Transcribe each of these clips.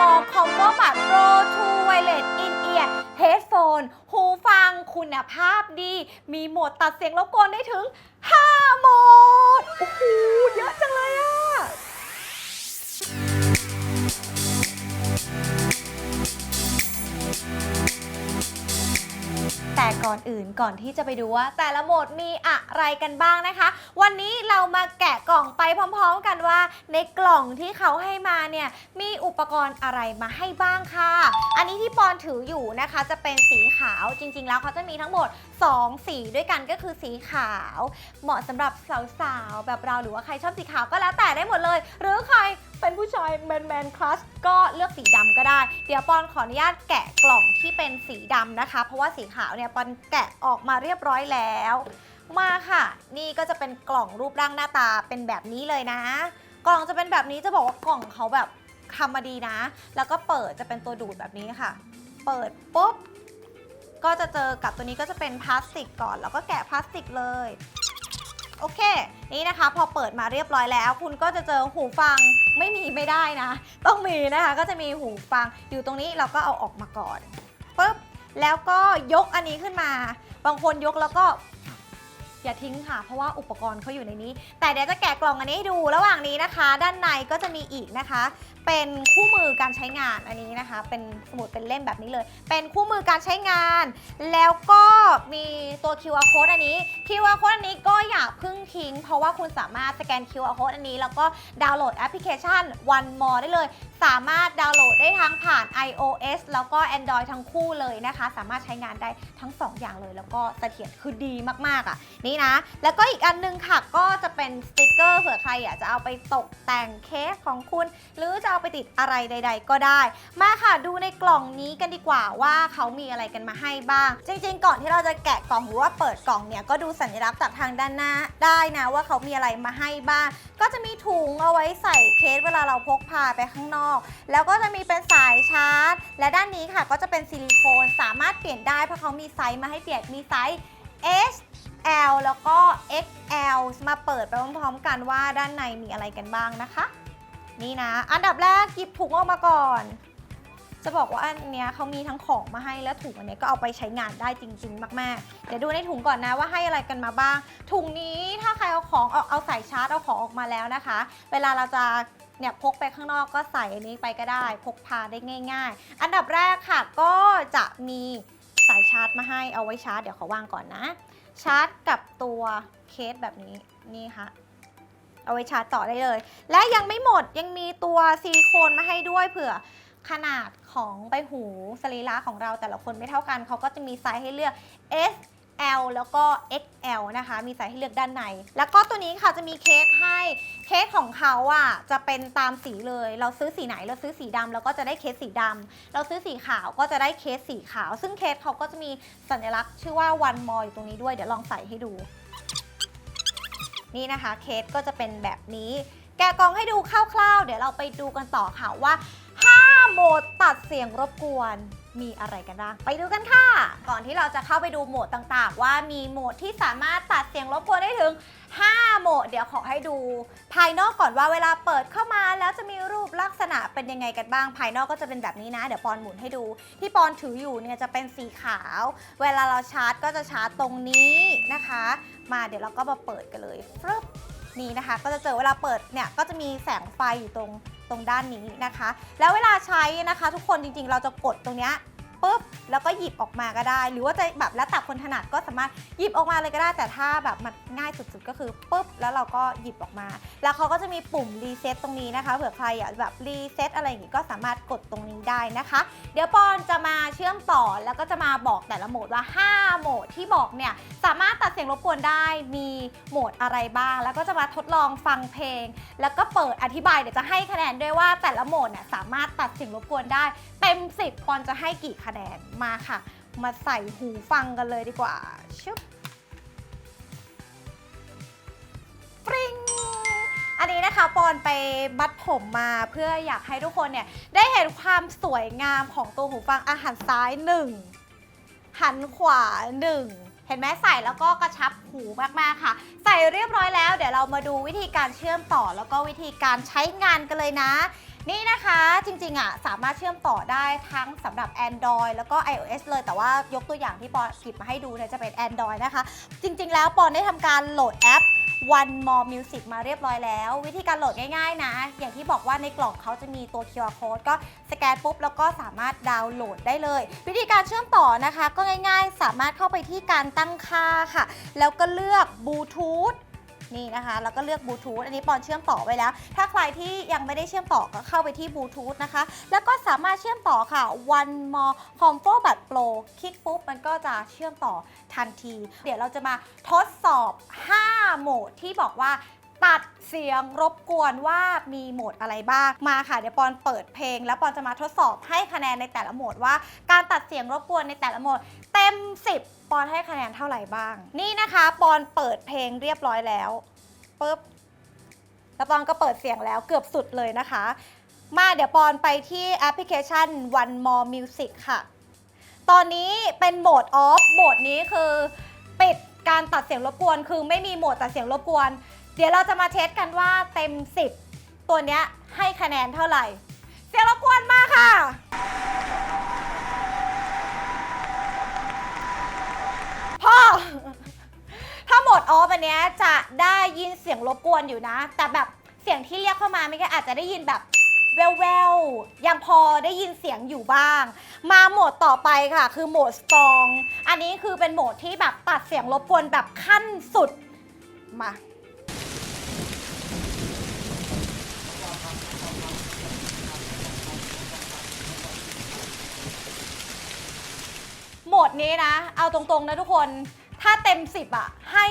more combo บัต Pro to Wireless in ear headphone หูฟังคุณภาพดี มีโหมดตัดเสียงรบกวนได้ถึง 5 โหมด โอ้โห เยอะจังเลยอะ ก่อนอื่นก่อนที่จะไปดูว่า แต่ละโหมดมีอะไรกันบ้างนะคะ วันนี้เรามาแกะกล่องไปพร้อมๆกันว่า ในกล่องที่เขาให้มาเนี่ยมีอุปกรณ์อะไรมาให้บ้างค่ะ อันนี้ที่ปอนถืออยู่นะคะ จะเป็นสีขาวจริง ๆ แล้วเขาจะมีทั้งหมด 2 สีด้วยกันก็คือสีขาว เหมาะสำหรับสาวๆแบบเราหรือว่าใครชอบสีขาวก็แล้วแต่ได้หมดเลย หรือใคร เป็นผู้ชายแมนแมนคลัสก็เลือกสีดำก็ได้ เดี๋ยวปอนขออนุญาตแกะกล่องที่เป็นสีดำนะคะ เพราะว่าสีขาวเนี่ยปอนแกะออกมาเรียบร้อยแล้ว มาค่ะ นี่ก็จะเป็นกล่องรูปร่างหน้าตาเป็นแบบนี้เลยนะ กล่องจะเป็นแบบนี้จะบอกว่ากล่องเขาแบบทำมาดีนะ แล้วก็เปิดจะเป็นตัวดูดแบบนี้ค่ะ เปิดปุ๊บก็จะเจอกับตัวนี้ก็จะเป็นพลาสติกก่อน แล้วก็แกะพลาสติกเลย โอเค นี่นะคะพอเปิดมาเรียบร้อยแล้ว คุณก็จะเจอหูฟังไม่มีไม่ได้นะ ต้องมีนะคะก็จะมีหูฟังอยู่ตรงนี้เราก็เอาออกมาก่อนปุ๊บแล้วก็ยกอันนี้ขึ้นมา บางคนยกแล้วก็อย่าทิ้งค่ะ เพราะว่าอุปกรณ์เขาอยู่ในนี้ แต่เดี๋ยวจะแกะกล่องอันนี้ให้ดูระหว่างนี้นะคะ ด้านในก็จะมีอีกนะคะ เป็นคู่มือการใช้งานอันนี้นะคะ เป็นสมุดเป็นเล่มแบบนี้เลย เป็นคู่มือการใช้งาน แล้วก็มี ตัว QR code อันนี้ QR code อันนี้ก็อย่าเพึ่งทิ้ง เพราะว่าคุณสามารถสแกน QR code อันนี้ แล้วก็ดาวน์โหลดแอปพลิเคชัน One More ได้เลย สามารถดาวน์โหลดได้ทั้งผ่าน iOS แล้วก็ Android ทั้งคู่เลยนะคะ สามารถใช้งานได้ทั้ง 2 อย่างเลย แล้วก็เสถียรคือดีมากๆอะนี่นะ แล้วก็อีกอันนึงค่ะก็จะเป็นสติกเกอร์เผื่อใครอยากจะเอาไปตกแต่งเคสของคุณ หรือจะเอาไปติดอะไรใด ๆ ก็ได้ มาค่ะดูในกล่องนี้กันดีกว่าว่าเขามีอะไรกันมาให้บ้าง จริง ๆ ก่อนที่เราจะแกะกล่องหรือว่าเปิดกล่องเนี่ยก็ดูสัญลักษณ์จากทางด้านหน้าได้นะว่าเขามีอะไรมาให้บ้าง ก็จะมีถุงเอาไว้ใส่เคสเวลาเราพกพาไปข้างนอก แล้วก็จะมีเป็นสายชาร์จ และด้านนี้ค่ะก็จะเป็นซิลิโคนสามารถเปลี่ยนได้เพราะเขามีไซส์มาให้เปลี่ยนมีไซส์ S L แล้วก็ XL มาเปิดไปพร้อมๆกันว่าด้านในมีอะไรกันบ้างนะคะ นี่นะ อันดับแรกหยิบถุงออกมาก่อน จะบอกว่าอันเนี้ยเขามีทั้งของมาให้แล้วถุงอันเนี้ยก็เอาไปใช้งานได้จริง ๆ มากๆ เดี๋ยวดูในถุงก่อนนะว่าให้อะไรกันมาบ้าง ถุงนี้ถ้าใครเอาของเอาเอาสายชาร์จเอาของออกมาแล้วนะคะ เวลาเราจะเนี่ยพกไปข้างนอกก็ใส่อันนี้ไปก็ได้ พกพาได้ง่าย ๆ อันดับแรกค่ะก็จะมีสายชาร์จมาให้เอาไว้ชาร์จเดี๋ยวขอวางก่อนนะ ชาร์จกับตัวเคสแบบนี้นี่ค่ะเอาไว้ชาร์จต่อได้เลย และยังไม่หมดยังมีตัวซิลิโคนมาให้ด้วยเผื่อ ขนาดของใบหูสรีระของเราแต่ละคนไม่เท่ากัน เขาก็จะมีไซส์ให้เลือก S L แล้วก็ XL นะคะ มีไซส์ให้เลือกด้านใน แล้วก็ตัวนี้ค่ะจะมีเคสให้ เคสของเขาอะจะเป็นตามสีเลย เราซื้อสีไหนเราซื้อสีดำเราก็จะได้เคสสีดำ เราซื้อสีขาวก็จะได้เคสสีขาว ซึ่งเคสเขาก็จะมีสัญลักษณ์ชื่อว่า one more อยู่ตรงนี้ด้วย เดี๋ยวลองใส่ให้ดู นี่นะคะเคสก็จะเป็นแบบนี้ แกะกล่องให้ดูคร่าวๆ เดี๋ยวเราไปดูกันต่อค่ะว่า 5 โหมดตัดเสียงรบกวนมีอะไรกันบ้าง ไปดูกันค่ะ ก่อนที่เราจะเข้าไปดูโหมดต่างๆ ว่ามีโหมดที่สามารถตัดเสียงรบกวนได้ถึง 5 โหมด เดี๋ยวขอให้ดู ภายนอกก่อนว่าเวลาเปิดเข้ามาแล้วจะมีรูปลักษณะเป็นยังไงกันบ้าง ภายนอกก็จะเป็นแบบนี้นะ เดี๋ยวปอนหมุนให้ดู ที่ปอนถืออยู่เนี่ยจะเป็นสีขาว เวลาเราชาร์จก็จะชาร์จตรงนี้นะคะ มาเดี๋ยวเราก็มาเปิดกันเลยฟรึบ นี่นะคะ ก็จะเจอเวลาเปิดเนี่ยก็จะมีแสงไฟอยู่ตรงตรงด้านนี้นะคะ แล้วเวลาใช้นะคะ ทุกคนจริงๆ เราจะกดตรงเนี้ย ปุ๊บแล้วก็หยิบออกมาก็ได้ หรือว่าจะแบบแล้วแต่คนถนัดก็สามารถหยิบออกมาเลยก็ได้ แต่ถ้าแบบมันง่ายสุดๆก็คือปุ๊บแล้วเราก็หยิบออกมา แล้วเขาก็จะมีปุ่มรีเซ็ตตรงนี้นะคะเผื่อใครอยากแบบรีเซ็ตอะไรอย่างงี้ก็สามารถกดตรงนี้ได้นะคะ เดี๋ยวปอนจะมาเชื่อมต่อแล้วก็จะมาบอกแต่ละโหมดว่า 5 โหมดที่บอกเนี่ยสามารถตัดเสียงรบกวนได้มีโหมดอะไรบ้าง แล้วก็จะมาทดลองฟังเพลง แล้วก็เปิดอธิบายเดี๋ยวจะให้คะแนนด้วยว่าแต่ละโหมดเนี่ยสามารถตัดเสียงรบกวนได้เต็ม 10 ปอนจะให้กี่คะแนนมาค่ะ มาใส่หูฟังกันเลยดีกว่าชึบปริงอันนี้นะคะปอนไปบัดผมมาเพื่ออยากให้ทุกคนเนี่ยได้เห็นความสวยงามของตัวหูฟังอาหันซ้ายหนึ่งหันขวาหนึ่งเห็นไหมใส่แล้วก็กระชับหูมากๆค่ะ ใส่เรียบร้อยแล้ว เดี๋ยวเรามาดูวิธีการเชื่อมต่อแล้วก็วิธีการใช้งานกันเลยนะ นี่นะคะจริงๆอะสามารถเชื่อมต่อได้ทั้งสำหรับ Android แล้วก็ iOS เลยแต่ว่ายกตัวอย่างที่ปอนหยิบมาให้ดูเนี่ยจะเป็น Android นะคะ จริงๆ แล้วปอนได้ทำการโหลดแอป One More Music มาเรียบร้อยแล้ว วิธีการโหลดง่ายๆนะ อย่างที่บอกว่าในกล่องเขาจะมีตัว QR code ก็สแกนปุ๊บ แล้วก็สามารถดาวน์โหลดได้เลย วิธีการเชื่อมต่อนะคะ ก็ง่ายๆ สามารถเข้าไปที่การตั้งค่าค่ะ แล้วก็เลือกบลูทูธ นี่นะคะ แล้วก็เลือกบลูทูธอันนี้ปอนเชื่อมต่อไว้แล้ว ถ้าใครที่ยังไม่ได้เชื่อมต่อก็เข้าไปที่บลูทูธนะคะ แล้วก็สามารถเชื่อมต่อค่ะ One More Combo บัต Pro คลิกปุ๊บมันก็จะเชื่อมต่อทันที เดี๋ยวเราจะมาทดสอบ 5 โหมดที่บอกว่า ตัดเสียงรบกวนว่ามีโหมดอะไรบ้าง มาค่ะเดี๋ยวปอนเปิดเพลง แล้วปอนจะมาทดสอบให้คะแนนในแต่ละโหมดว่า การตัดเสียงรบกวนในแต่ละโหมด เต็ม 10 ปอนให้คะแนนเท่าไหร่บ้าง นี่นะคะปอนเปิดเพลงเรียบร้อยแล้วปุ๊บแล้วปอนก็เปิดเสียงแล้วเกือบสุดเลยนะคะ มาเดี๋ยวปอนไปที่แอปพลิเคชัน One More Music ค่ะ ตอนนี้เป็นโหมดออฟโหมดนี้คือ ปิดการตัดเสียงรบกวน คือไม่มีโหมดตัดเสียงรบกวน เดี๋ยวเราจะมาเทสกันว่าเต็ม 10 ตัวเนี้ยให้คะแนนเท่าไหร่ เสียงรบกวนมาค่ะ พ่อ ถ้าโหมดออฟอันเนี้ยจะได้ยินเสียงรบกวนอยู่นะ แต่แบบเสียงที่เรียกเข้ามาไม่ก็อาจจะได้ยินแบบแววๆ ยังพอได้ยินเสียงอยู่บ้าง มาโหมดต่อไปค่ะ คือโหมดสตอง อันนี้คือเป็นโหมดที่แบบตัดเสียงรบกวนแบบขั้นสุด มา หมดนี้นะ เอาตรงๆนะทุกคน ถ้าเต็ม 10อะให้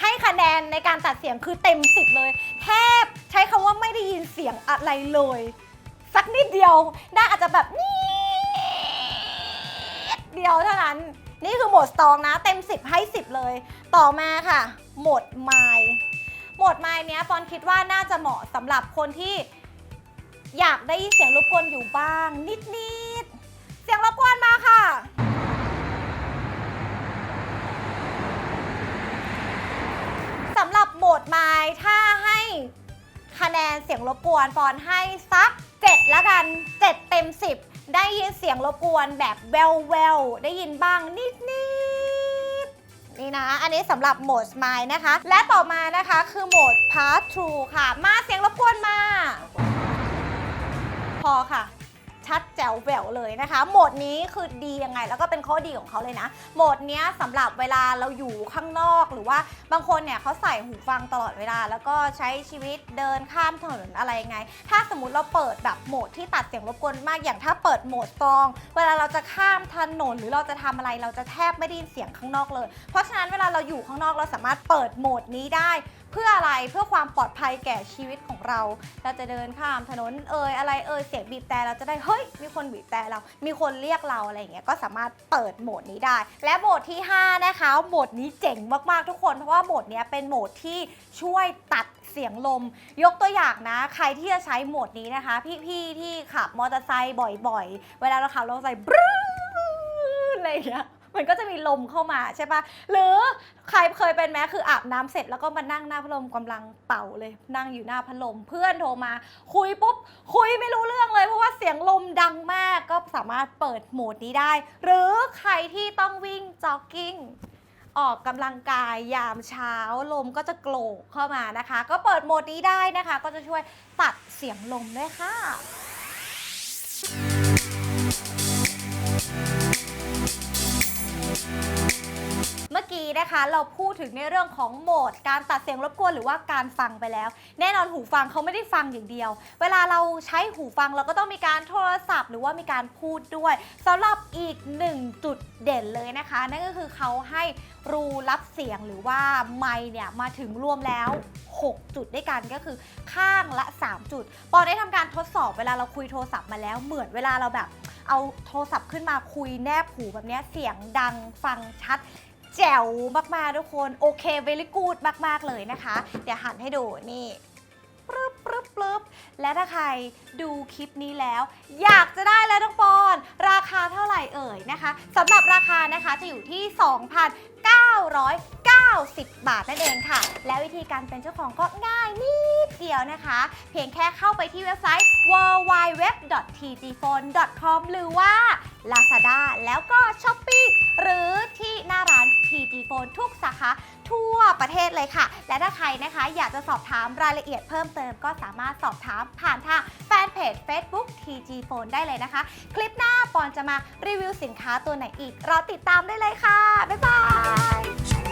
ให้คะแนนในการตัดเสียงคือเต็ม 10 เลย แทบใช้คำว่าไม่ได้ยินเสียงอะไรเลย สักนิดเดียวได้อาจจะแบบนิดเดียวเท่านั้น นี่คือโหมดสตองนะ เต็ม 10 ให้ 10 เลย ต่อมาค่ะ โหมดไมล์โหมดไมล์เนี้ยปอนคิดว่าน่าจะเหมาะสำหรับคนที่อยากได้ยินเสียงรบกวนอยู่บ้าง นิดๆ เสียงรบกวนมาค่ะ สำ หรับโหมดไมล์ถ้าให้คะแนนเสียงรบกวนปอนให้สัก7ล้วกัน 7 เต็ม 10 ได้ยินเสียงรบกวนแบบแววแววได้ยินบ้างนิดนิดนี่นะ อันนี้สำหรับโหมดไมล์นะคะ และต่อมานะคะคือโหมด Part 2ค่ะ มาเสียงรบกวนมา พอค่ะ ชัดแจ๋วแหววเลยนะคะ โหมดนี้คือดียังไง แล้วก็เป็นข้อดีของเขาเลยนะ โหมดนี้ยสำหรับเวลาเราอยู่ข้างนอกหรือว่าบางคนเนี่ยเขาใส่หูฟังตลอดเวลา แล้วก็ใช้ชีวิตเดินข้ามถนนอะไรไง ถ้าสมมติเราเปิดแบบโหมดที่ตัดเสียงรบกวนมากอย่างถ้าเปิดโหมดตรอง เวลาเราจะข้ามถนนหรือเราจะทำอะไรเราจะแทบไม่ได้ยินเสียงข้างนอกเลย เพราะฉะนั้นเวลาเราอยู่ข้างนอกเราสามารถเปิดโหมดนี้ได้ เพื่ออะไรเพื่อความปลอดภัยแก่ชีวิตของเรา เราจะเดินข้ามถนนเอ่ยอะไรเอ่ยเสียงบีบแต่เราจะได้เฮ้ยมีคนบีบแต่เรา มีคนเรียกเราอะไรอย่างเงี้ยก็สามารถเปิดโหมดนี้ได้ และโหมดที่ 5 นะคะโหมดนี้เจ๋งมากๆทุกคนเพราะว่าโหมดนี้เป็นโหมดที่ช่วยตัดเสียงลม ยกตัวอย่างนะ ใครที่จะใช้โหมดนี้นะคะ พี่ๆที่ขับมอเตอร์ไซค์บ่อยๆ เวลาเราขับเราใส่บรูอะไรอย่างเงี้ย มันก็จะมีลมเข้ามาใช่ปะหรือใครเคยเป็นไหมคืออาบน้ำเสร็จแล้วก็มานั่งหน้าพัดลมกำลังเป่าเลย นั่งอยู่หน้าพัดลมเพื่อนโทรมา คุยปุ๊บ คุยไม่รู้เรื่องเลยเพราะว่าเสียงลมดังมากก็สามารถเปิดโหมดนี้ได้ หรือใครที่ต้องวิ่งจ็อกกิ้งออกกำลังกายยามเช้าลมก็จะโกรกเข้ามานะคะ ก็เปิดโหมดนี้ได้นะคะ ก็จะช่วยตัดเสียงลมด้วยค่ะ เมื่อกี้นะคะ เราพูดถึงในเรื่องของโหมด การตัดเสียงรบกวนหรือว่าการฟังไปแล้ว แน่นอนหูฟังเขาไม่ได้ฟังอย่างเดียว เวลาเราใช้หูฟังเราก็ต้องมีการโทรศัพท์ หรือว่ามีการพูดด้วยสำหรับอีกหนึ่งจุดเด่นเลยนะคะ นั่นก็คือเขาให้รูรับเสียงหรือว่าไมค์เนี่ยมาถึงรวมแล้ว 6 จุดด้วยกันก็คือข้างละ 3 จุด ปอได้ทำการทดสอบเวลาเราคุยโทรศัพท์มาแล้วเหมือนเวลาเราแบบเอาโทรศัพท์ขึ้นมาคุยแนบหูแบบนี้เสียงดังฟังชัด แจ๋วมากๆทุกคนโอเค very good มาก ๆ เลยนะคะ เดี๋ยวหันให้ดูนี่ปรึบปรึบปรึบและถ้าใครดูคลิปนี้แล้ว อยากจะได้แล้วน้องปอน ราคาเท่าไหร่เอ่ยนะคะสำหรับราคานะคะจะอยู่ที่ 2,990 บาทนั่นเองค่ะ และวิธีการเป็นเจ้าของก็ง่ายนิดเดียวนะคะ เพียงแค่เข้าไปที่เว็บไซต์ www.tgphone.com หรือว่า Lazada แล้วก็ Shopee หรือที่หน้าร้าน ทุกสาขาทั่วประเทศเลยค่ะ และถ้าใครนะคะอยากจะสอบถามรายละเอียดเพิ่มเติมก็สามารถสอบถามผ่านทางแฟนเพจ Facebook TG Phone ได้เลยนะคะ คลิปหน้าปอนจะมารีวิวสินค้าตัวไหนอีก รอติดตามได้เลยค่ะ บ๊ายบาย